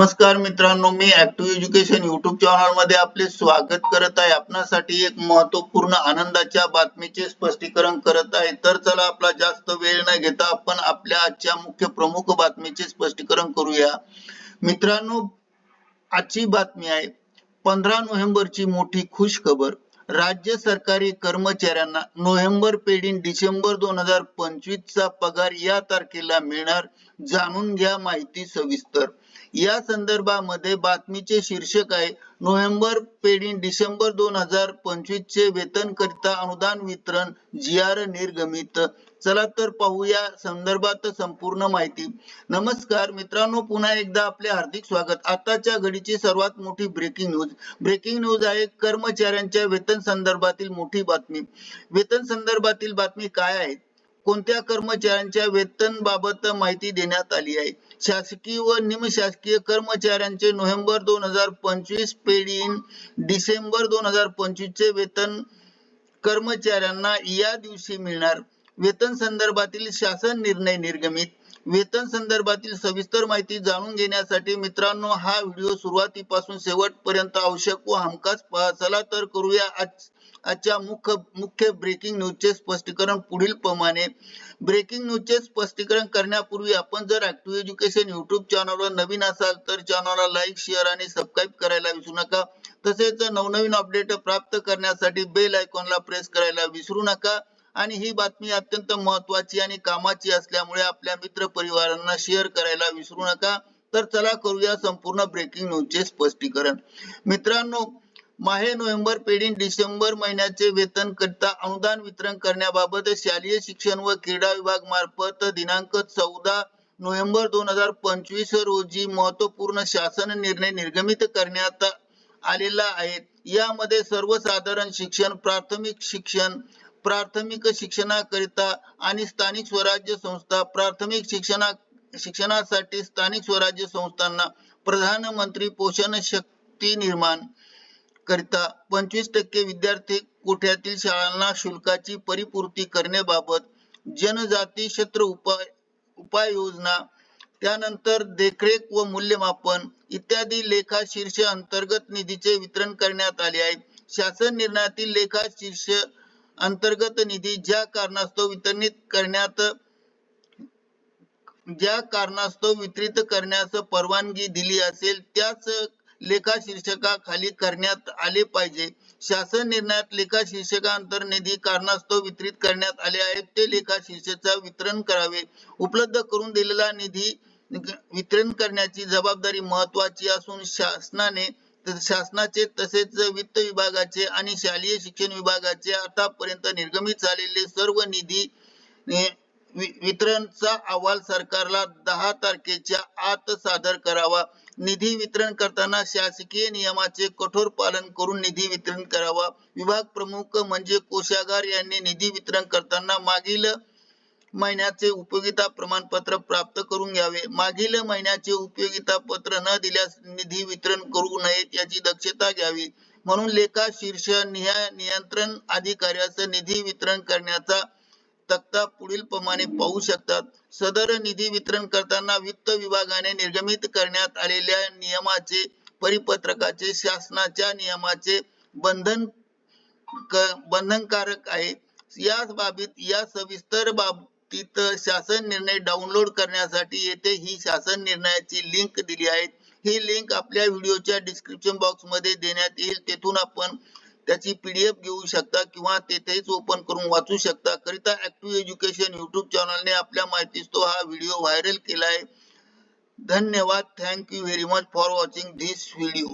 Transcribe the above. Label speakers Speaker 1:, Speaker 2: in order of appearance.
Speaker 1: नमस्कार मित्रांनो मी ऍक्टिव्ह एज्युकेशन युट्यूब चॅनलमध्ये आपले स्वागत करत आहे. आपणासाठी एक महत्त्वपूर्ण आनंदाच्या बातमीचे स्पष्टीकरण करत आहे. तर चला आपला जास्त वेळ न घेता आपण आपल्या आजच्या मुख्य प्रमुख बातमीचे स्पष्टीकरण करूया. मित्रांनो आजची बातमी आहे. पंधरा नोव्हेंबरची मोठी खुश खबर. राज्य सरकारी कर्मचाऱ्यांना नोव्हेंबर पेढीन डिसेंबर दोन हजार पंचवीस चा पगार या तारखेला मिळणार जाणून घ्या माहिती सविस्तर. या संदर्भामध्ये बातमीचे शीर्षक आहे नोव्हेंबर पेढीन डिसेंबर दोन हजार पंचवीस चे वेतन करिता अनुदान वितरण जी आर निर्गमित. चला तर पाहूया संदर्भात संपूर्ण माहिती. नमस्कार मित्रांनो पुन्हा एकदा आपले हार्दिक स्वागत. आताच्या घडीची सर्वात मोठी ब्रेकिंग न्यूज ब्रेकिंग न्यूज आहे कर्मचाऱ्यांच्या वेतन संदर्भातील मोठी बातमी. वेतन संदर्भातील बातमी काय आहे कोणत्या कर्मचाऱ्यांच्या वेतन बाबत माहिती देण्यात आली आहे? शासकीय व निमशासकीय कर्मचाऱ्यांचे नोव्हेंबर दोन हजार पंचवीस पेढीन डिसेंबर दोन हजार पंचवीस चे वेतन कर्मचाऱ्यांना या दिवशी मिळणार. वेतन संदर्भातील शासन निर्णय निर्गमित. वेतन संदर्भातील सविस्तर माहिती जाणून घेण्यासाठी मित्रांनो हा व्हिडिओ सुरुवातीपासून शेवटपर्यंत आवश्यक व हमखास पहा. चला तर करूया आजच्या मुख्य मुख्य ब्रेकिंग न्यूजचे स्पष्टीकरण पुढील प्रमाणे. ब्रेकिंग न्यूजचे स्पष्टीकरण करण्यापूर्वी आपण जर ऍक्टिव्ह एज्युकेशन युट्यूब चॅनलवर नवीन असाल तर चॅनलला लाईक शेअर आणि सबस्क्राईब करायला विसरू नका. तसेच नवनवीन अपडेट प्राप्त करण्यासाठी बेल आयकॉनला प्रेस करायला विसरू नका. आणि ही बातमी अत्यंत महत्वाची आणि कामाची असल्यामुळे आपल्या मित्र परिवारांना शेअर करायला विसरू नका. तर चला करूया संपूर्ण ब्रेकिंग न्यूजचे स्पष्टीकरण. मित्रांनो माहे नोव्हेंबर पेढीन डिसेंबर महिन्याचे वेतन करता अनुदान वितरण करण्याबाबत शालेय शिक्षण व क्रीडा विभाग मार्फत दिनांक चौदा नोव्हेंबर दोन हजार पंचवीस रोजी महत्त्वपूर्ण शासन निर्णय निर्गमित करण्यात आलेला आहे. यामध्ये सर्वसाधारण शिक्षण प्राथमिक शिक्षण प्राथमिक शिक्षणाकरिता आणि स्थानिक स्वराज्य संस्था प्राथमिक शिक्षणा शिक्षणासाठी स्थानिक स्वराज्य संस्थांना प्रधानमंत्री पोषण शक्ती निर्माण करिता पंचवीस टक्के विद्यार्थी कोठ्यातील शाळांना शुल्काची परिपूर्ती करण्याबाबत जनजाती क्षेत्र उपाय उपाययोजना त्यानंतर देखरेख व मूल्यमापन इत्यादी लेखा शीर्ष अंतर्गत निधीचे वितरण करण्यात आले आहे. शासन निर्णयातील लेखा शीर्ष अंतर्गत निधी ज्या कारणास्तव वितरित करण्यात ज्या कारणास्तव वितरित करण्यास परवानगी दिली असेल त्याच लेखा शीर्षकाखाली करण्यात आले पाहिजे. शासन निर्णयात लेखा शीर्षकांतर निधी कारणास्तव वितरित करण्यात आले आहेत. ते लेखा शीर्षकाचा वितरण करावे. उपलब्ध करून दिलेला निधी वितरण करण्याची जबाबदारी महत्वाची असून शासनाने शासनाचे तसेच वित्त विभागाचे आणि शालेय शिक्षण विभागाचे आतापर्यंत निर्गमित झालेले सर्व निधी वितरणचा अहवाल सरकारला दहा तारखेच्या आत सादर करावा. निधी वितरण करताना शासकीय नियमाचे कठोर पालन करून निधी वितरण करावा. विभाग प्रमुख म्हणजे कोषागार यांनी निधी वितरण करताना मागील महिन्याचे उपयोगिता प्रमाणपत्र प्राप्त करून घ्यावे. मागील महिन्याचे उपयोगिता पत्र न दिल्यास निधी वितरण करू नये याची दक्षता घ्यावी. म्हणून लेखा शीर्ष नियंत्रण अधिकाऱ्यास निधी वितरण करण्याचा तक्ता पुढील प्रमाणे पाहू शकतात. सदर निधी वितरण करताना वित्त विभागाने निर्गमित करण्यात आलेल्या नियमाचे परिपत्रकाचे शासनाच्या नियमाचे बंधन बंधनकारक आहे. या बाबीत या सविस्तर बाब तिथं शासन निर्णय डाउनलोड करण्यासाठी येथे ही शासन निर्णयाची लिंक दिली आहे. ही लिंक आपल्या व्हिडिओच्या डिस्क्रिप्शन बॉक्समध्ये देण्यात येईल. तेथून आपण त्याची पीडीएफ घेऊ शकता किंवा तेथेच ओपन करून वाचू शकता. करिता ऍक्टिव्ह एज्युकेशन युट्यूब चॅनलने आपल्या माहितीस तो हा व्हिडिओ व्हायरल केला आहे धन्यवाद. Thank you very much for watching this video